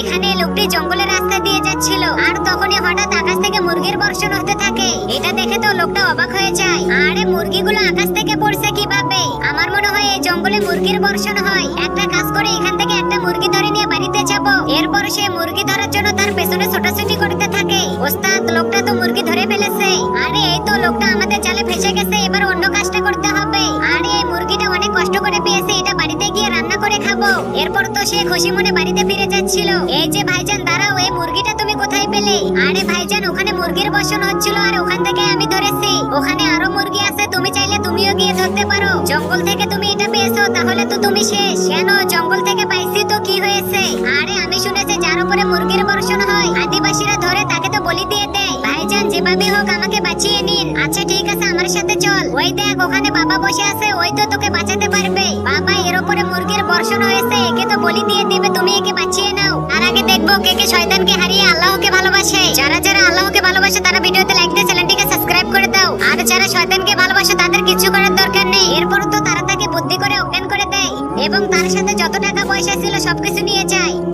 এখানে লোকটি জঙ্গলের রাস্তা দিয়ে যাচ্ছিল। আর তখনই হঠাৎ আকাশ থেকে মুরগির বর্ষণ হতে থাকে। এটা দেখে তো লোকটা অবাক হয়ে যায়। আরে, মুরগিগুলো আকাশ থেকে পড়ছে কীভাবে? আমার মনে হয় এই জঙ্গলে মুরগির বর্ষণ হয়। একটা কাজ করে এখান থেকে একটা মুরগি ধরে নিয়ে বাড়িতে যাব। এরপর সে মুরগি ধরার জন্য তার পেছনে ছোটাছুটি করতে থাকে। ওস্তাদ, লোকটা তো মুরগি ধরে ফেলেছে। আরে, এই তো লোকটা আমাদের জালে ফেসে গেছে। এবার অন্য কাজটা করতে হবে। আরে, এই মুরগিটা অনেক কষ্ট করে পেয়েছে। এটা বাড়িতে গিয়ে করে খাব। এরপর তো সে খুশি মনে বাড়িতে ফিরে যাচ্ছিল। এই যে ভাইজান, দাঁড়াও, এই মুরগিটা তুমি কোথায় পেলে? আরে ভাইজান, ওখানে মুরগির বসন হচ্ছিল আর ওখান থেকে আমি ধরেছি। ওখানে আরও মুরগি আছে, তুমি চাইলে তুমিও গিয়ে ধরতে পারো। জঙ্গল থেকে তুমি এটা পেয়েছ, তাহলে তো তুমি শেষ। কেন? জঙ্গল থেকে পাইছি তো কি হয়েছে? আরে আমি শুনেছি যার উপরে মুরগির বর্ষণ হয়। আদিবাসীরা ধরে তাকে তো বলি দিয়ে দেয়। ভাইজান, যেভাবে হোক আমাকে বাঁচিয়ে নিন। আচ্ছা ঠিক আছে, আমার সাথে চল। ওই দেখ, ওখানে বাবা বসে আছে, ওই তো তোকে বাঁচাতে পারবে। বাবা বর্ষণ হয়েছে একে তো বলি দিয়ে তুমি একে বাঁচিয়ে নাও। আর আগে দেখব কে কে শয়তানকে হারিয়ে আল্লাহকে ভালোবাসে। যারা যারা আল্লাহকে ভালোবাসে, তারা ভিডিওতে লাইক দিয়ে চ্যানেলটিকে সাবস্ক্রাইব করে দাও। আর যারা শয়তানকে ভালোবাসে, তাদের কিছু করার দরকার নেই। এরপর তো তারা তাকে বুদ্ধি করে অজ্ঞান করে দেয়। এবং তার সাথে যত টাকা পয়সা ছিল, সবকিছু নিয়ে যায়।